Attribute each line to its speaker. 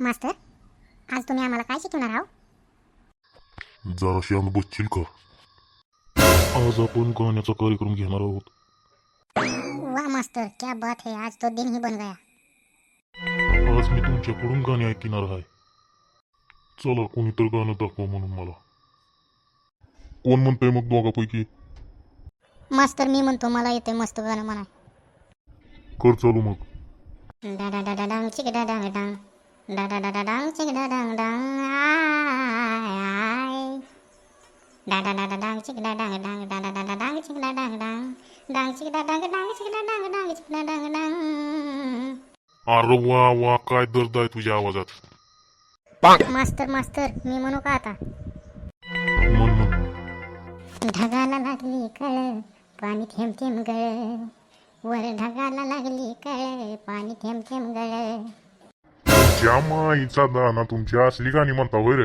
Speaker 1: मास्तर आज तुम्ही आम्हाला काय शिकवणार आहो
Speaker 2: जरा शांत बसशील का? आज आपण गाण्याचा कार्यक्रम घेणार आहोत.
Speaker 1: वाह मास्टर क्या बात है आज तो दिन ही बन गया.
Speaker 2: आज मी तुमच्याकडून गाणे ऐकणार आहे. चला कोणीतर गाणं दाखवा म्हणून मला. कोण म्हणतंय मग दोघापैकी?
Speaker 1: मास्तर मी म्हणतो मला येते मस्त गाणं म्हणा
Speaker 2: कर चालू मग.
Speaker 1: डा डा डा डा डांग डा डांग डांग डा डा डा. डांग चिक डांग डांग डांग चिक डा डांग डांग डा डा डा डा डांग चिक डा डांग डांग डांग चिक डा डांग डांग चिक डा डांग डांग चिक डा डांग डांग
Speaker 2: अरे वा वा काय दर्द आहे तुझ्या आवाजात.
Speaker 1: मास्तर मास्तर मी म्हणू का आता?
Speaker 2: म्हण म्हण.
Speaker 1: ढगाला लागली कळ पाणी थेंब थेंब गळ. वर ढगाला लागली कळ पाणी थेंब थेंब गळ.
Speaker 2: ज्या दा दाना तुमची असली गाणी म्हणता होय रे